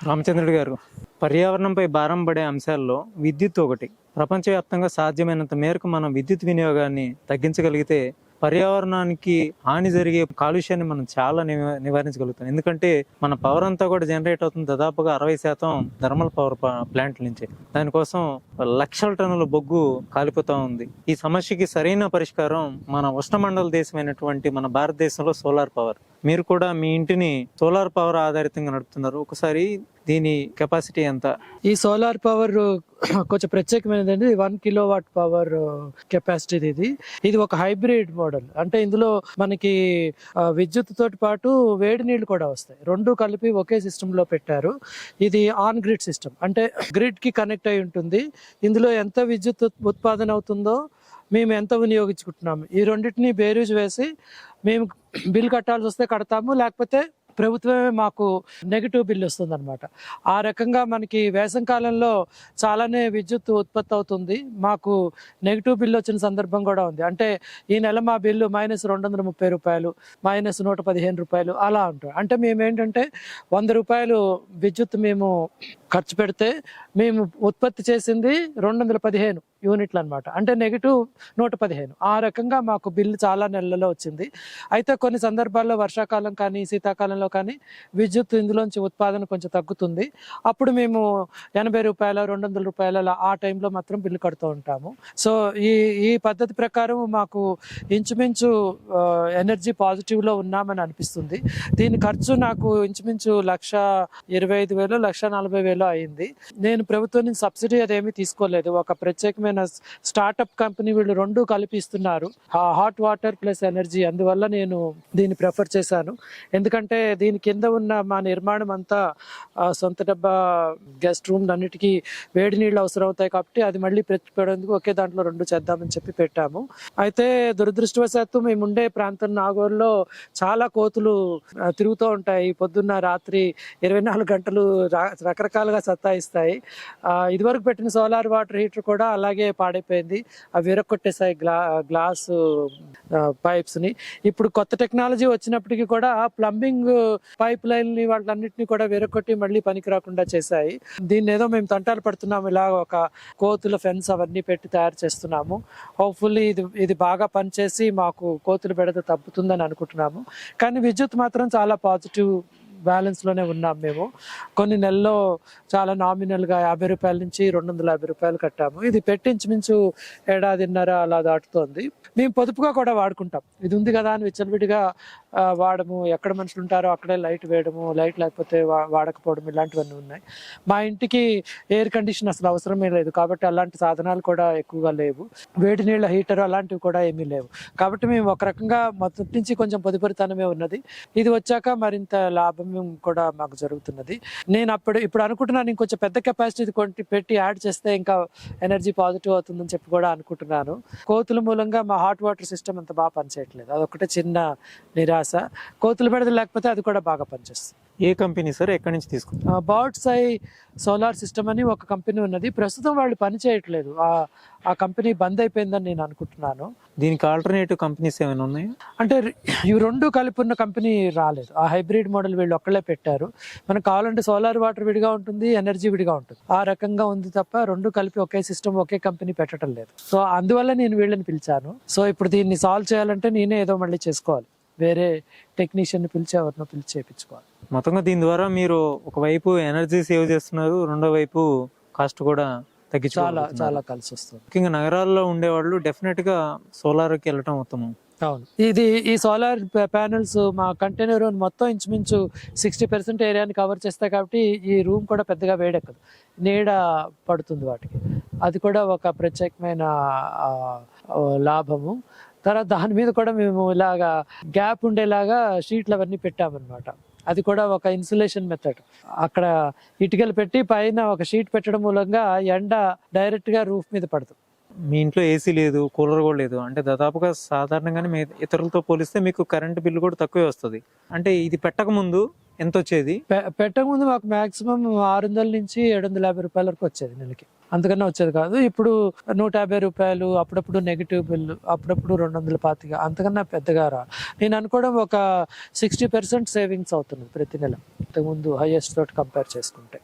రామచంద్రుడు గారు పర్యావరణంపై భారం పడే అంశాల్లో విద్యుత్ ఒకటి. ప్రపంచవ్యాప్తంగా సాధ్యమైనంత మేరకు మనం విద్యుత్ వినియోగాన్ని తగ్గించగలిగితే పర్యావరణానికి హాని జరిగే కాలుష్యాన్ని మనం చాలా నివ- నివారించగలుగుతాం. ఎందుకంటే మన పవర్ అంతా కూడా జనరేట్ అవుతుంది దాదాపుగా అరవై శాతం థర్మల్ పవర్ ప్లాంట్ నుంచి. దానికోసం లక్షల టన్నుల బొగ్గు కాలిపోతా ఉంది. ఈ సమస్యకి సరైన పరిష్కారం మన ఉష్ణమండల దేశమైనటువంటి మన భారతదేశంలో సోలార్ పవర్ మీరు కూడా మీ ఇంటిని సోలార్ పవర్ ఆధారితంగా నడుపుతున్నారు. ఒకసారి దీని కెపాసిటీ ఎంత? ఈ సోలార్ పవర్ కొంచెం ప్రత్యేకమైనది అండి one kilo watt power capacity ఇది. ఇది ఒక హైబ్రిడ్ మోడల్ అంటే ఇందులో మనకి uh, విద్యుత్ తోటి పాటు వేడి నీళ్ళు కూడా వస్తాయి. రెండు కలిపి ఒకే సిస్టమ్లో పెట్టారు. ఇది ఆన్ గ్రిడ్ సిస్టమ్ అంటే గ్రిడ్కి కనెక్ట్ అయి ఉంటుంది. ఇందులో ఎంత విద్యుత్ ఉత్- ఉత్పాదన అవుతుందో మేము ఎంత వినియోగించుకుంటున్నాము. ఈ రెండింటిని బేరీజ్ వేసి మేము బిల్ కట్టాల్సి వస్తే కడతాము. లేకపోతే ప్రభుత్వమే మాకు నెగిటివ్ బిల్ వస్తుంది అనమాట ఆ రకంగా మనకి వేసం కాలంలో చాలానే విద్యుత్ ఉత్పత్తి అవుతుంది. మాకు నెగిటివ్ బిల్ వచ్చిన సందర్భం కూడా ఉంది. అంటే ఈ నెల మా బిల్లు మైనస్ రెండు వందల ముప్పై రూపాయలు మైనస్ నూట పదిహేను రూపాయలు అలా ఉంటుంది అంటే మేము ఏంటంటే వంద రూపాయలు విద్యుత్ మేము ఖర్చు పెడితే మేము ఉత్పత్తి చేసింది రెండు వందల పదిహేను. యూనిట్లు అనమాట అంటే నెగిటివ్ నూట పదిహేను. ఆ రకంగా మాకు బిల్లు చాలా నెలలలో వచ్చింది. అయితే కొన్ని సందర్భాల్లో వర్షాకాలం కానీ శీతాకాలంలో కానీ విద్యుత్ ఇందులోంచి ఉత్పాదన కొంచెం తగ్గుతుంది. అప్పుడు మేము ఎనభై రూపాయల రెండు వందల రూపాయల అలా ఆ టైంలో మాత్రం బిల్లు కడుతూ ఉంటాము. సో ఈ ఈ పద్ధతి ప్రకారం మాకు ఇంచుమించు ఎనర్జీ పాజిటివ్లో ఉన్నామని అనిపిస్తుంది. దీని ఖర్చు నాకు ఇంచుమించు లక్ష ఇరవై ఐదు వేలు లక్ష నలభై వేలు అయింది. నేను ప్రభుత్వం నుంచి సబ్సిడీ అదేమీ తీసుకోలేదు. ఒక ప్రత్యేకమైన స్టార్టప్ కంపెనీ వీళ్ళు రెండు కలిపిస్తున్నారు. హాట్ వాటర్ ప్లస్ ఎనర్జీ అందువల్ల నేను దీన్ని ప్రిఫర్ చేశాను. ఎందుకంటే దీని కింద ఉన్న మా నిర్మాణం అంతా సొంత డబ్బా గెస్ట్ రూమ్ అన్నిటికీ వేడి నీళ్ళు అవసరం అవుతాయి కాబట్టి అది మళ్ళీ పెట్టేందుకు ఒకే దాంట్లో రెండు చేద్దామని చెప్పి పెట్టాము. అయితే దురదృష్టవశాత్తు మేము ఉండే ప్రాంతం నాగోర్లో చాలా కోతులు తిరుగుతూ ఉంటాయి. పొద్దున్న రాత్రి ఇరవై నాలుగు గంటలు రా- రకరకాలుగా సత్తాయిస్తాయి. ఇదివరకు పెట్టిన సోలార్ వాటర్ హీటర్ కూడా అలాగే పాడైపోయింది. అవి విరక్కొట్టేసాయి గ్లా గ్లాసు పైప్స్ని ఇప్పుడు కొత్త టెక్నాలజీ వచ్చినప్పటికీ కూడా ప్లంబింగ్ పైప్ లైన్ని కూడా విరక్కొట్టి మళ్ళీ పనికి రాకుండా చేశాయి. దీన్ని ఏదో మేము తంటాలు పడుతున్నాము ఇలా ఒక కోతుల ఫెన్స్ అవన్నీ పెట్టి తయారు చేస్తున్నాము. హోప్ఫుల్లీ ఇది ఇది బాగా పనిచేసి మాకు కోతులు పెడత తప్పుతుందని అనుకుంటున్నాము. కానీ విద్యుత్ మాత్రం చాలా పాజిటివ్ బ్యాలెన్స్లోనే ఉన్నాం మేము. కొన్ని నెలల్లో చాలా నామినల్గా యాభై రూపాయల నుంచి రెండు వందల యాభై రూపాయలు కట్టాము. ఇది పెట్టించుమించు ఏడాదిన్నర అలా దాటుతోంది. మేము పొదుపుగా కూడా వాడుకుంటాం. ఇది ఉంది కదా అని విచ్చలవిడిగా వాడము ఎక్కడ మనుషులు ఉంటారో అక్కడే లైట్ వేయడము లైట్ లేకపోతే వా- వాడకపోవడం ఇలాంటివన్నీ ఉన్నాయి. మా ఇంటికి ఎయిర్ కండిషన్ అసలు అవసరమే లేదు కాబట్టి అలాంటి సాధనాలు కూడా ఎక్కువగా లేవు. వేడి నీళ్ళ హీటర్ అలాంటివి కూడా ఏమీ లేవు. కాబట్టి మేము ఒక రకంగా మొదటి నుంచి కొంచెం పొదుపరితనమే ఉన్నది. ఇది వచ్చాక మరింత లాభం కూడా మాకు జరుగుతున్నది. నేను అప్పుడు ఇప్పుడు అనుకుంటున్నాను ఇంకొంచెం పెద్ద కెపాసిటీ కొంటి పెట్టి యాడ్ చేస్తే ఇంకా ఎనర్జీ పాజిటివ్ అవుతుందని చెప్పి కూడా అనుకుంటున్నాను. కోతుల మూలంగా మా హాట్ వాటర్ సిస్టమ్ అంత బాగా పనిచేయట్లేదు. అదొకటే చిన్న నిరాశ కోతుల బెడద లేకపోతే అది కూడా బాగా పనిచేస్తుంది. ఏ కంపెనీ సార్? ఎక్కడి నుంచి తీసుకుంటారు? బర్డ్స్ ఐ సోలార్ సిస్టమ్ అని ఒక కంపెనీ ఉన్నది. ప్రస్తుతం వాళ్ళు పని చేయట్లేదు. ఆ ఆ కంపెనీ బంద్ అయిపోయిందని నేను అనుకుంటున్నాను. దీనికి ఆల్టర్నేటివ్ కంపెనీస్ ఏమైనా ఉన్నాయా? అంటే ఇవి రెండు కలిపి ఉన్న కంపెనీ రాలేదు. ఆ హైబ్రిడ్ మోడల్ వీళ్ళు ఒక్కళ్ళే పెట్టారు. మనకు కావాలంటే సోలార్ వాటర్ విడిగా ఉంటుంది ఎనర్జీ విడిగా ఉంటుంది. ఆ రకంగా ఉంది తప్ప రెండు కలిపి ఒకే సిస్టమ్ ఒకే కంపెనీ పెట్టడం లేదు. సో అందువల్ల నేను వీళ్ళని పిలిచాను. సో ఇప్పుడు దీన్ని సాల్వ్ చేయాలంటే నేనే ఏదో మళ్ళీ చేసుకోవాలి. వేరే టెక్నీషియన్ పిలిచి ఎవరినో పిలిచి చేయించుకోవాలి మొత్తంగా దీని ద్వారా మీరు ఒకవైపు ఎనర్జీ సేవ్ చేస్తున్నారు రెండో వైపు కాస్ట్ కూడా చాలా తగ్గించుకోవాలి చాలా కలిసి వస్తుంది ముఖ్యంగా నగరాల్లో ఉండేవాళ్ళు డెఫినెట్గా సోలార్కి వెళ్ళటం ఉత్తమం. అవును. ఇది ఈ సోలార్ ప్యానెల్స్ మా కంటైనర్ మొత్తం ఇంచుమించు సిక్స్టీ పర్సెంట్ ఏరియాని కవర్ చేస్తాయి కాబట్టి ఈ రూమ్ కూడా పెద్దగా వేడెక్కదు. నీడ పడుతుంది వాటికి. అది కూడా ఒక ప్రత్యేకమైన లాభము. తర్వాత దాని మీద కూడా మేము ఇలాగా గ్యాప్ ఉండేలాగా షీట్లు అవన్నీ పెట్టామన్నమాట. అది కూడా ఒక ఇన్సులేషన్ మెథడ్. అక్కడ ఇటుకలు పెట్టి పైన ఒక షీట్ పెట్టడం మూలంగా ఎండ డైరెక్ట్గా రూఫ్ మీద పడుతుంది మీ ఇంట్లో ఏసీ లేదు కూలర్ కూడా లేదు. అంటే దాదాపుగా సాధారణంగానే మీ ఇతరులతో పోలిస్తే మీకు కరెంట్ బిల్లు కూడా తక్కువే వస్తుంది. అంటే ఇది పెట్టక ముందు ఎంత వచ్చేది పెట్టకముందు మాకు మాక్సిమం ఆరు వందల నుంచి ఏడు వందల యాభై రూపాయల వరకు వచ్చేది నెలకి. అంతకన్నా వచ్చేది కాదు. ఇప్పుడు నూట యాభై రూపాయలు అప్పుడప్పుడు నెగిటివ్ బిల్లు అప్పుడప్పుడు రెండు వందల పాతిక అంతకన్నా పెద్దగా రా నేను అనుకోవడం ఒక సిక్స్టీ పర్సెంట్ సేవింగ్స్ అవుతుంది ప్రతి నెల. ఇంతకుముందు హైయెస్ట్ తోటి కంపేర్ చేసుకుంటే.